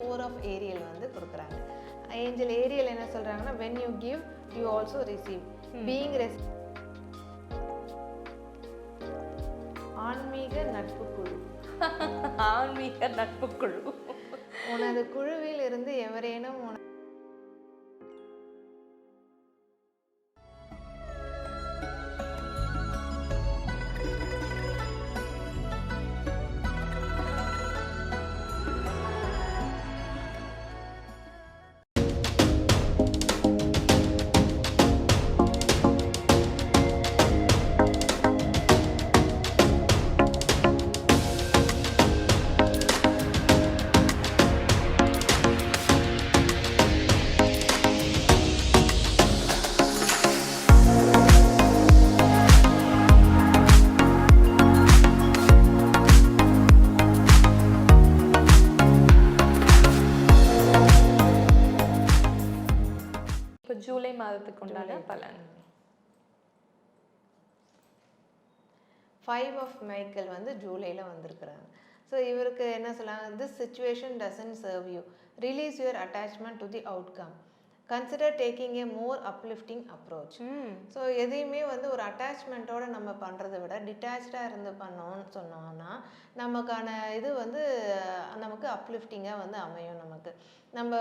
Four of Ariel வந்து கொடுக்குறாங்க. Angel Ariel என்ன சொல்கிறாங்கன்னா when you give you also receive being ரெஸ் ஆன்மீக நட்பு குழு. ஆன்மீக நட்பு குழு. உனது குழுவில் இருந்து எவரேனும் உன பலன். ஃபைவ் ஆஃப் மைக்கேல் வந்து ஜூலையில் வந்திருக்கிறாங்க ஸோ இவருக்கு என்ன சொல்லாங்க? This situation doesn't serve you release your attachment to the outcome consider taking a more uplifting approach so எதையுமே வந்து ஒரு அட்டாச்மெண்ட்டோட நம்ம பண்ணுறதை விட டிட்டாச்சாக இருந்து பண்ணோம்னு சொன்னோம்னா நமக்கான இது வந்து நமக்கு அப்லிஃப்டிங்காக வந்து அமையும் நமக்கு. நம்ம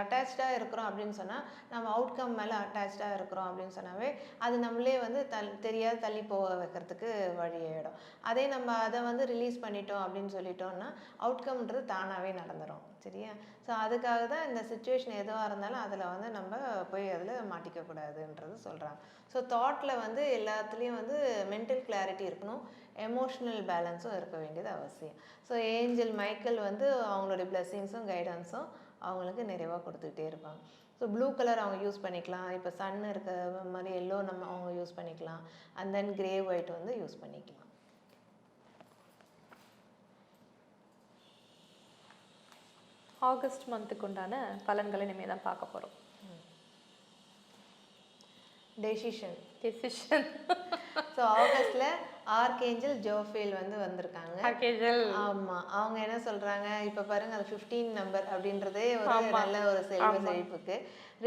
அட்டாச்சாக இருக்கிறோம் அப்படின்னு சொன்னால் நம்ம அவுட்கம் மேலே அட்டாச்சாக இருக்கிறோம் அப்படின்னு சொன்னாவே அது நம்மளே வந்து தள் தெரியாத தள்ளி போக வைக்கிறதுக்கு வழியாயிடும். அதே நம்ம அதை வந்து ரிலீஸ் பண்ணிட்டோம் அப்படின்னு சொல்லிட்டோம்னா அவுட்கம்ன்றது தானாகவே நடந்துடும் சரியா? ஸோ அதுக்காக தான் இந்த சுச்சுவேஷன் எதுவாக இருந்தாலும் அதில் வந்து நம்ம போய் அதில் மாட்டிக்கக்கூடாதுன்றது சொல்கிறாங்க ஸோ தாட்டில் வந்து எல்லாத்துலேயும் வந்து மென்டல் கிளாரிட்டி இருக்கணும் எமோஷ்னல் பேலன்ஸும் இருக்க வேண்டியது அவசியம். ஸோ ஏஞ்சல் மைக்கேல் வந்து அவங்களுடைய பிளெஸ்ஸிங்ஸும் கைடன்ஸும் அவங்களுக்கு நிறைவாக கொடுத்துக்கிட்டே இருப்பாங்க. ஸோ ப்ளூ கலர் அவங்க யூஸ் பண்ணிக்கலாம். இப்போ சன் இருக்க மாதிரி எல்லோ நம்ம அவங்க யூஸ் பண்ணிக்கலாம். அண்ட் தென் கிரே ஒயிட் வந்து யூஸ் பண்ணிக்கலாம். ஆகஸ்ட் மந்த்துக்கு உண்டான பலன்களை இனிமே தான் பார்க்க போகிறோம் டெசிஷன் டெசிஷன் ஸோ ஆகஸ்ட்ல ஆர்கேஞ்சல் ஜோஃபேல் வந்து வந்திருக்காங்க. பேக்கேஜல் ஆமா. அவங்க என்ன சொல்றாங்க? இப்ப பாருங்க அது 15 நம்பர் அப்படின்றதே ஒரு நல்ல ஒரு செல்வ செழிப்புக்கு.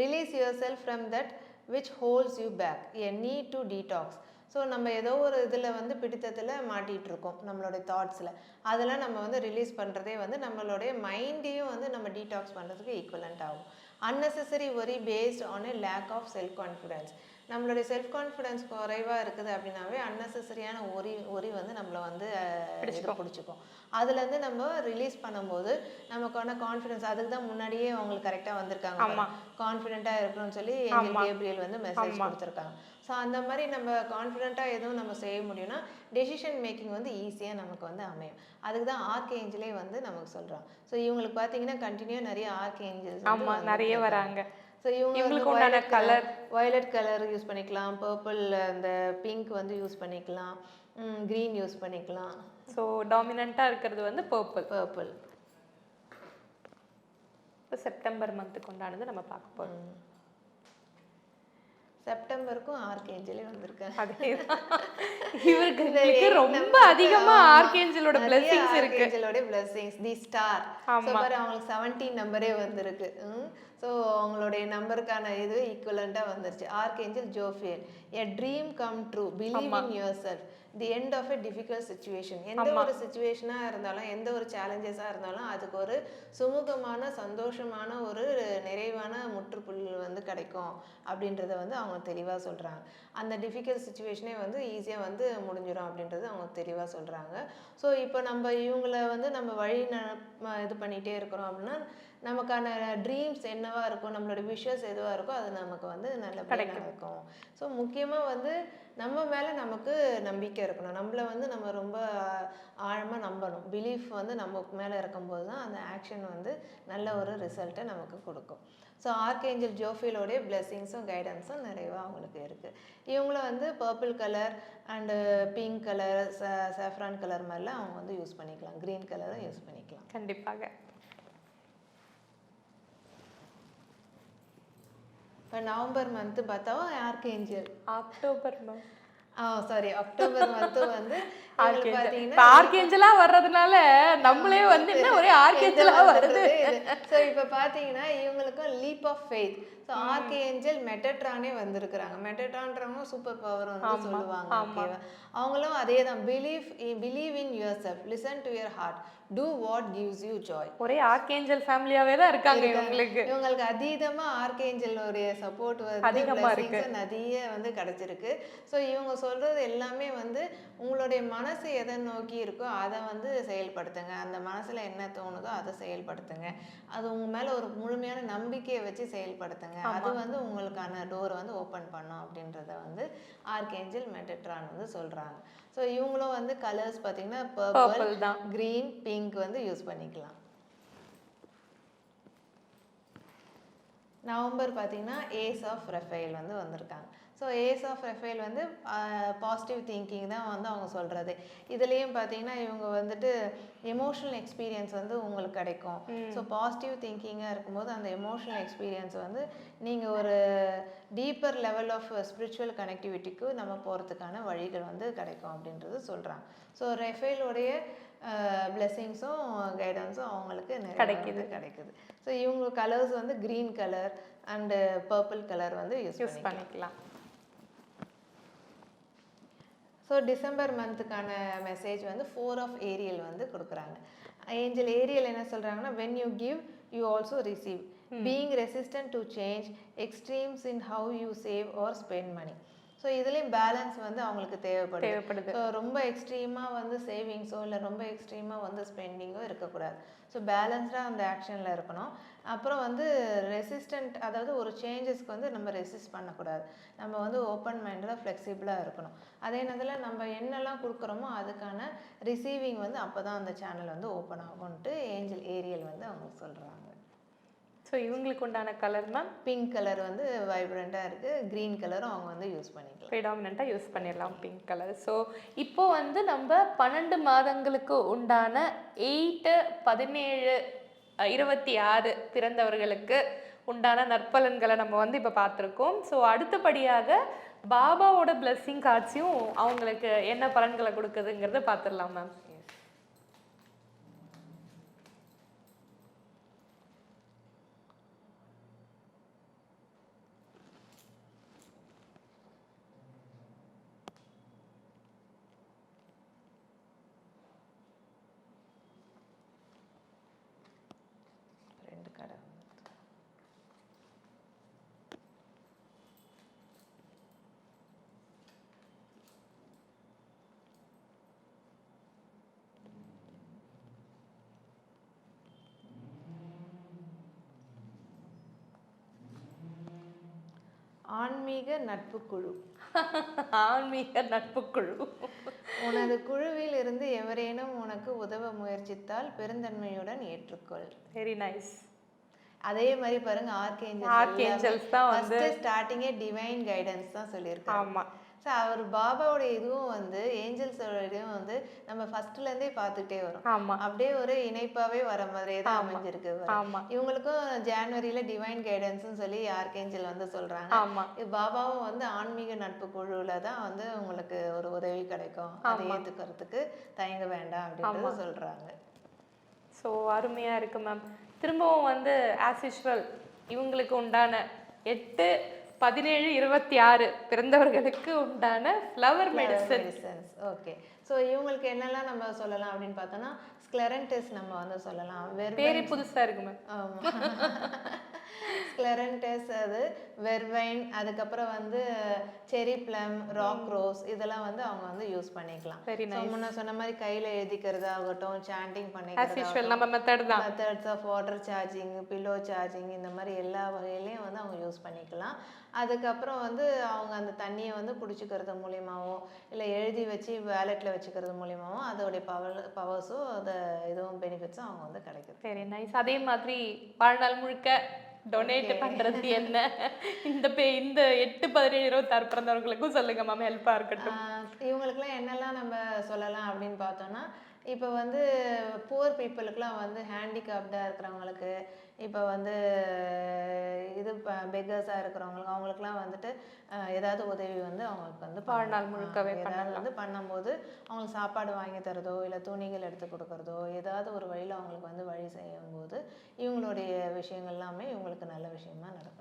Release your self from that which holds you back a need to detox so நம்ம ஏதோ ஒரு இதில் வந்து பிடித்தத்தில் மாட்டிகிட்டு இருக்கோம் நம்மளுடைய தாட்ஸில் அதெல்லாம் நம்ம வந்து ரிலீஸ் பண்ணுறதே வந்து நம்மளுடைய மைண்டையும் வந்து நம்ம டீடாக்ஸ் பண்ணுறதுக்கு ஈக்குவலண்ட் ஆகும். Unnecessary worry based on a lack of self confidence நம்மளுடைய செல்ஃப் கான்ஃபிடன்ஸ் குறைவாக இருக்குது அப்படின்னாவே அன்னெசரியான ஒரி ஒரி வந்து நம்மளை வந்து பிடிச்சிக்கும். அதுலேருந்து நம்ம ரிலீஸ் பண்ணும்போது நமக்கான கான்ஃபிடன்ஸ் அதுக்கு தான் முன்னாடியே அவங்களுக்கு கரெக்டாக வந்திருக்காங்க. கான்ஃபிடென்ட்டாக இருக்கணும்னு சொல்லி கேப்ரியல் வந்து மெசேஜ் கொடுத்துருக்காங்க. ஸோ அந்த மாதிரி நம்ம கான்ஃபிடென்ட்டாக எதுவும் நம்ம செய்ய முடியும்னா டெசிஷன் மேக்கிங் வந்து ஈஸியாக நமக்கு வந்து அமையும். அதுக்கு தான் ஆர்க் ஏஞ்சலே வந்து நமக்கு சொல்கிறான் ஸோ இவங்களுக்கு பார்த்தீங்கன்னா கண்டினியூ நிறைய ஆர்க் ஏஞ்சல்ஸ் ஆமா நிறைய வராங்க. ஸோ இவங்க இவங்களுக்கு உண்டான கலர் வயலட் கலர் யூஸ் பண்ணிக்கலாம். பர்பிள் அந்த பிங்க் வந்து யூஸ் பண்ணிக்கலாம். க்ரீன் யூஸ் பண்ணிக்கலாம். ஸோ டாமினண்ட்டாக இருக்கிறது வந்து பர்பிள் பர்பிள் இப்போ செப்டம்பர் மந்த்துக்கு உண்டானது நம்ம பார்க்க போகிறோம் செப்டம்பருக்கும் ஆர்க் ஏஞ்சலே வந்திருக்காங்க. அதேதான். இவருக்கு ரொம்ப அதிகமா ஆர்கேஞ்சலோட பிளெஸிங்ஸ் இருக்கு. ஆர்கேஞ்சலோட பிளெஸிங்ஸ் தி ஸ்டார் பாரு அவங்களுக்கு செவன்டீன் நம்பரே வந்திருக்கு. ஸோ அவங்களுடைய நம்பருக்கான இது ஈக்குவலண்ட்டாக வந்துருச்சு. Archangel Jophiel. A dream come true believe in your self the end of a difficult situation எந்த ஒரு சுச்சுவேஷனாக இருந்தாலும் எந்த ஒரு சேலஞ்சஸாக இருந்தாலும் அதுக்கு ஒரு சுமூகமான சந்தோஷமான ஒரு நிறைவான முற்றுப்புள்ளி வந்து கிடைக்கும் அப்படின்றத வந்து அவங்க தெளிவாக சொல்கிறாங்க அந்த டிஃபிகல்ட் சுச்சுவேஷனே வந்து ஈஸியாக வந்து முடிஞ்சிடும் அப்படின்றது அவங்க தெளிவாக சொல்கிறாங்க ஸோ இப்போ நம்ம இவங்கள வந்து நம்ம வழி இது பண்ணிகிட்டே இருக்கிறோம் அப்படின்னா நமக்கான ட்ரீம்ஸ் என்னவா இருக்கும் நம்மளோட விஷஸ் எதுவாக இருக்கோ அது நமக்கு வந்து நல்லபடியாக நடக்கும். ஸோ முக்கியமாக வந்து நம்ம மேலே நமக்கு நம்பிக்கை இருக்கணும். நம்மள வந்து நம்ம ரொம்ப ஆழமாக நம்பணும். பிலீஃப் வந்து நமக்கு மேலே இருக்கும்போது தான் அந்த ஆக்ஷன் வந்து நல்ல ஒரு ரிசல்ட்டை நமக்கு கொடுக்கும். ஸோ ஆர்கேஞ்சல் ஜோஃபிலோடைய பிளெஸிங்ஸும் கைடன்ஸும் நிறைவாக அவங்களுக்கு இருக்குது இவங்களும் வந்து purple colour and pink colour saffron colour மாதிரிலாம் அவங்க வந்து யூஸ் பண்ணிக்கலாம். க்ரீன் கலரும் யூஸ் பண்ணிக்கலாம். கண்டிப்பாக. இப்போ நவம்பர் மந்த்து பார்த்தா archangel October month. Ah sorry October month வந்து ஆர்கேஞ்சலா வர்றதுனால நம்மளே வந்து ஒரே ஆர்கேஞ்சலா வருது? ஸோ இப்போ பார்த்தீங்கன்னா இவங்களுக்கும் leap of faith so archangel மெட்டட்ரானே வந்திருக்கிறாங்க. மெட்டட்ரான்றவங்க சூப்பர் பவர் வந்து சொல்லுவாங்க ஓகேவா அவங்களும் அதே தான் believe believe in yourself listen to your heart do what gives you joy ஒரே ஆர்கேஞ்சல் ஃபேமிலியாவே தான் இருக்காங்க இவங்களுக்கு. இவங்களுக்கு அதீதமா ஆர்கேஞ்சலோடைய சப்போர்ட் வந்து அதிகமா blessings நிறைய வந்து கிடைச்சிருக்கு. ஸோ இவங்க சொல்றது எல்லாமே வந்து உங்களுடைய மனசு எதை நோக்கி இருக்கோ அதை வந்து செயல்படுத்துங்க. அந்த மனசுல என்ன தோணுதோ அதை செயல்படுத்துங்க. அது உங்க மேல ஒரு முழுமையான நம்பிக்கையை வச்சு செயல்படுத்துங்க. அது வந்து உங்களுக்கான டோரை வந்து ஓப்பன் பண்ணும் அப்படின்றத வந்து ஆர்கேஞ்சல் மெட்டட்ரான் வந்து சொல்றாங்க. ஸோ இவங்களும் வந்து கலர்ஸ் பார்த்தீங்கன்னா பர்பிள் பர்பிள் தான். கிரீன் பிங்க் வந்து யூஸ் பண்ணிக்கலாம். நவம்பர் பார்த்தீங்கன்னா ஏஸ் ஆஃப் ரெஃபைல் வந்து வந்திருக்காங்க. ஸோ ஏஸ் ஆஃப் ரெஃபைல் வந்து பாசிட்டிவ் திங்கிங் தான் வந்து அவங்க சொல்கிறது இதுலேயும் பார்த்தீங்கன்னா இவங்க வந்துட்டு எமோஷனல் எக்ஸ்பீரியன்ஸ் வந்து உங்களுக்கு கிடைக்கும். ஸோ பாசிட்டிவ் திங்கிங்காக இருக்கும்போது அந்த எமோஷனல் எக்ஸ்பீரியன்ஸ் வந்து நீங்கள் ஒரு டீப்பர் லெவல் ஆஃப் ஸ்பிரிச்சுவல் கனெக்டிவிட்டிக்கு நம்ம போகிறதுக்கான வழிகள் வந்து கிடைக்கும் அப்படின்றது சொல்கிறாங்க ஸோ ரெஃபைலோடைய பிளெஸிங்ஸும் கைடன்ஸும் அவங்களுக்கு கிடைக்குது. கிடைக்குது. ஸோ இவங்க கலர்ஸ் வந்து green colour and purple colour வந்து யூஸ் யூஸ் பண்ணிக்கலாம் பண்ணிக்கலாம் ஸோ டிசம்பர் மந்த்துக்கான மெசேஜ் வந்து ஃபோர் ஆஃப் ஏரியல் வந்து கொடுக்குறாங்க. ஏஞ்சல் ஏரியல் என்ன சொல்கிறாங்கன்னா when you give you also receive being resistant to change extremes in how you save or spend money so இதுலேயும் பேலன்ஸ் வந்து அவங்களுக்கு தேவைப்படுது. தேவைப்படுது. ஸோ ரொம்ப எக்ஸ்ட்ரீமாக வந்து சேவிங்ஸோ இல்லை ரொம்ப எக்ஸ்ட்ரீமாக வந்து ஸ்பெண்டிங்கோ இருக்கக்கூடாது. ஸோ பேலன்ஸ்டாக அந்த ஆக்ஷனில் இருக்கணும். அப்புறம் வந்து ரெசிஸ்டன்ட் அதாவது ஒரு சேஞ்சஸ்க்கு வந்து நம்ம ரெசிஸ்ட் பண்ணக்கூடாது. நம்ம வந்து ஓப்பன் மைண்டில் ஃப்ளெக்சிபிளாக இருக்கணும். அதே நேரத்தில் நம்ம என்னெல்லாம் கொடுக்குறோமோ அதுக்கான ரிசீவிங் வந்து அப்போ தான் அந்த சேனல் வந்து ஓப்பன் ஆகும்ன்ட்டு ஏஞ்சல் ஏரியல் வந்து அவங்க சொல்கிறாங்க ஸோ இவங்களுக்கு உண்டான கலர் மேம் பிங்க் கலர் வந்து வைப்ரண்ட்டாக இருக்குது க்ரீன் கலரும் அவங்க வந்து யூஸ் பண்ணிக்கலாம். ப்ரிடாமினண்ட்டாக யூஸ் பண்ணிடலாம் பிங்க் கலர் ஸோ இப்போ வந்து நம்ம பன்னெண்டு மாதங்களுக்கு உண்டான எயிட்டு பதினேழு இருபத்தி ஆறு பிறந்தவர்களுக்கு உண்டான நற்பலன்களை நம்ம வந்து இப்போ பார்த்துருக்கோம். ஸோ அடுத்தபடியாக பாபாவோட பிளெஸ்ஸிங் காட்சியும் அவங்களுக்கு என்ன பலன்களை கொடுக்குதுங்கிறத பார்த்துடலாம் மேம் ரெண்டு கடை ஆன்மீக நட்பு குழு ஆன்மீக நட்பு குழு உனது குழுவில் இருந்து எவரேனும் உனக்கு உதவ முயற்சித்தால் பெருந்தன்மையுடன் ஏற்றுக்கொள். வெரி நைஸ் அதே மாதிரி பாருங்க ஆர்கேஞ்சல் Archangels தான் வந்து- ஸ்டார்டிங்கே டிவைன் கைடன்ஸ் தான் சொல்லியிருக்காங்க ஆமாம் ஸோ அவர் பாபாவோட இதுவும் வந்து ஏஞ்சல்ஸோட இதுவும் வந்து நம்ம ஃபர்ஸ்ட்ல இருந்தே பார்த்துட்டே வரோம். ஆமாம் அப்படியே ஒரு இணைப்பாவே வர மாதிரியே தான் அமைஞ்சிருக்கு. ஆமாம் இவங்களுக்கும் ஜான்வரியில டிவைன் கைடன்ஸ்னு சொல்லி ஆர்கேஞ்சல் வந்து சொல்றாங்க. ஆமாம் பாபாவும் வந்து ஆன்மீக நட்பு குழுல தான் வந்து உங்களுக்கு ஒரு உதவி கிடைக்கும். அதை ஏத்துக்கிறதுக்கு தயங்க வேண்டாம் அப்படின்றது சொல்றாங்க. ஸோ அருமையாக இருக்கு மேம் திரும்பவும் வந்து ஆஸ் யூஷுவல் இவங்களுக்கு உண்டான எட்டு பதினேழு இருபத்தி ஆறு பிறந்தவர்களுக்கு உண்டான flower medicine medicines okay so இவங்களுக்கு என்னெல்லாம் நம்ம சொல்லலாம் அப்படின்னு பார்த்தோம்னா ஸ்க்ளரண்டிஸ் நம்ம வந்து சொல்லலாம். வெறும் பேரே புதுசா இருக்கு மேம் ஸ்க்ளரண்டஸ் அது வெர்வைன் அதுக்கப்புறம் வந்து செரி ப்ளம் ராக் ரோஸ் இதெல்லாம் வந்து அவங்க வந்து யூஸ் பண்ணிக்கலாம். ஸோ முன்ன சொன்ன மாதிரி கையில் எழுதிக்கிறதாகட்டும் சாண்டிங் ஆஸ் பண்ணிக்கிறது யூஷுவல் நம்ம மெத்தட் தான். Methods of water charging pillow charging இந்த மாதிரி எல்லா வகையிலையும் வந்து அவங்க யூஸ் பண்ணிக்கலாம். அதுக்கப்புறம் வந்து அவங்க அந்த தண்ணியை வந்து குடிச்சுக்கிறது மூலியமாவோ இல்லை எழுதி வச்சு வேலெட்டில் வச்சுக்கிறது மூலியமாவோ அதோடைய பவர் பவர்ஸும் அந்த இதுவும் பெனிஃபிட்ஸும் அவங்க வந்து கிடைக்குது. வெரி நைஸ் அதே மாதிரி வாழ்நாள் முழுக்க டொனேட் பண்றது என்ன? இந்த பே இந்த எட்டு பதினேழு இருபத்தாறு பிறந்தவர்களுக்கும் சொல்லுங்க மேம் ஹெல்ப்பா இருக்கட்டும். ஆஹ் இவங்களுக்குலாம் என்னெல்லாம் நம்ம சொல்லலாம் அப்படின்னு பார்த்தோம்னா இப்போ வந்து புவர் பீப்புளுக்குலாம் வந்து ஹேண்டிகாப்டாக இருக்கிறவங்களுக்கு இப்போ வந்து இது பெக்கர்ஸாக இருக்கிறவங்களுக்கு அவங்களுக்குலாம் வந்துட்டு ஏதாவது உதவி வந்து அவங்களுக்கு வந்து. வாழ்நாள் முழுக்கவே ஏதாவது. வந்து பண்ணும்போது அவங்களுக்கு சாப்பாடு வாங்கி தரதோ இல்லை துணிகள் எடுத்து கொடுக்கறதோ ஏதாவது ஒரு வழியில் அவங்களுக்கு வந்து வழி செய்யும்போது இவங்களுடைய விஷயங்கள் எல்லாமே இவங்களுக்கு நல்ல விஷயமா நடக்க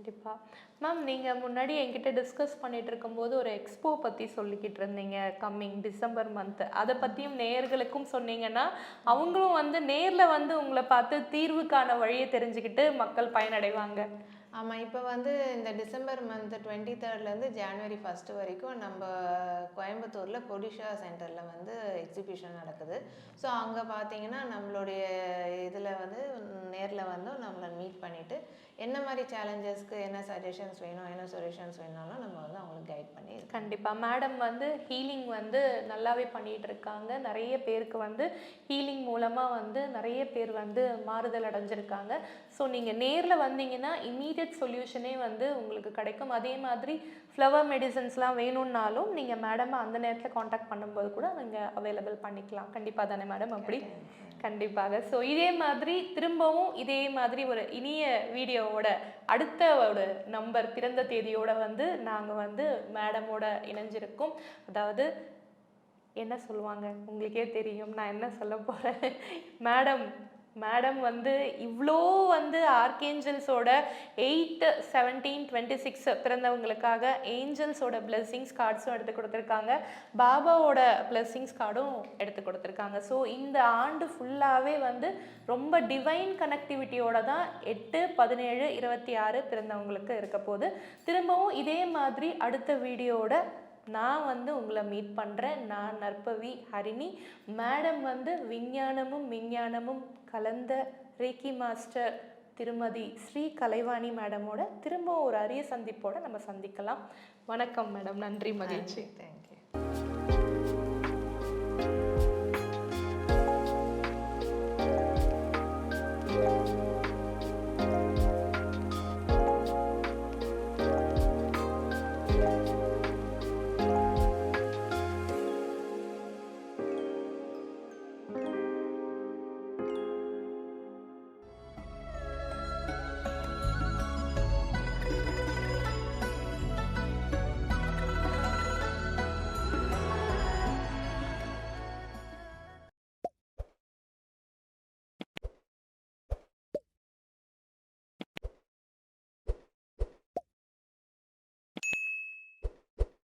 கண்டிப்பாக மேம் நீங்கள் முன்னாடி என்கிட்ட டிஸ்கஸ் பண்ணிட்டு இருக்கும்போது ஒரு எக்ஸ்போ பற்றி சொல்லிக்கிட்டு இருந்தீங்க கம்மிங் டிசம்பர் மந்த் அதை பற்றியும் நேயர்களுக்கும் சொன்னீங்கன்னா அவங்களும் வந்து நேரில் வந்து உங்களை பார்த்து தீர்வுக்கான வழியை தெரிஞ்சுக்கிட்டு மக்கள் பயனடைவாங்க. ஆமாம் இப்போ வந்து இந்த டிசம்பர் மந்த் டுவெண்ட்டி தேர்ட்லேருந்து ஜான்வரி ஃபஸ்ட்டு வரைக்கும் நம்ம கோயம்புத்தூரில் பொடிஷா சென்டரில் வந்து எக்ஸிபிஷன் நடக்குது. ஸோ அங்கே பார்த்தீங்கன்னா நம்மளுடைய இதில் வந்து நேரில் வந்து நம்மளை மீட் பண்ணிவிட்டு என்ன மாதிரி சேலஞ்சஸ்க்கு என்ன சஜஷன்ஸ் வேணும் என்ன சொல்யூஷன்ஸ் வேணாலும் நம்ம வந்து அவங்களுக்கு கைட் பண்ணி கண்டிப்பாக மேடம் வந்து ஹீலிங் வந்து நல்லாவே பண்ணிகிட்டு இருக்காங்க. நிறைய பேருக்கு வந்து ஹீலிங் மூலமாக வந்து நிறைய பேர் வந்து மாறுதல் அடைஞ்சிருக்காங்க. ஸோ நீங்கள் நேரில் வந்தீங்கன்னா இம்மீடியட் சொல்யூஷனே வந்து உங்களுக்கு கிடைக்கும். அதே மாதிரி ஃப்ளவர் மெடிசன்ஸ்லாம் வேணும்னாலும் நீங்க மேடம் அந்த நேரத்தில் காண்டாக்ட் பண்ணும்போது கூட நீங்கள் அவைலபிள் பண்ணிக்கலாம். கண்டிப்பா தானே மேடம் அப்படி கண்டிப்பாக. ஸோ இதே மாதிரி திரும்பவும் இதே மாதிரி ஒரு இனிய வீடியோவோட அடுத்த ஒரு நம்பர் பிறந்த தேதியோட வந்து நாங்கள் வந்து மேடமோட இணைஞ்சிருக்கோம். அதாவது என்ன சொல்லுவாங்க? உங்களுக்கே தெரியும். நான் என்ன சொல்ல போகிறேன் மேடம் மேடம் வந்து இவ்வளோ வந்து ஆர்கேஞ்சல்ஸோட எயிட் செவன்டீன் டுவெண்ட்டி சிக்ஸ் பிறந்தவங்களுக்காக ஏஞ்சல்ஸோட பிளெஸ்ஸிங்ஸ் கார்ட்ஸும் எடுத்து கொடுத்துருக்காங்க. பாபாவோட பிளெஸ்ஸிங்ஸ் கார்டும் எடுத்து கொடுத்துருக்காங்க. ஸோ இந்த ஆண்டு ஃபுல்லாகவே வந்து ரொம்ப டிவைன் கனெக்டிவிட்டியோட தான் எட்டு பதினேழு இருபத்தி ஆறு பிறந்தவங்களுக்கு இருக்க போது திரும்பவும் இதே மாதிரி அடுத்த வீடியோட நான் வந்து உங்களை மீட் பண்ணுறேன் நான் நற்பவி ஹரிணி. மேடம் வந்து விஞ்ஞானமும் விஞ்ஞானமும் கலந்த ரேக்கி மாஸ்டர் திருமதி ஸ்ரீ கலைவாணி மேடமோட திரும்ப ஒரு அரிய சந்திப்போட நம்ம சந்திக்கலாம். வணக்கம் மேடம். நன்றி மகிழ்ச்சி. தேங்க்யூ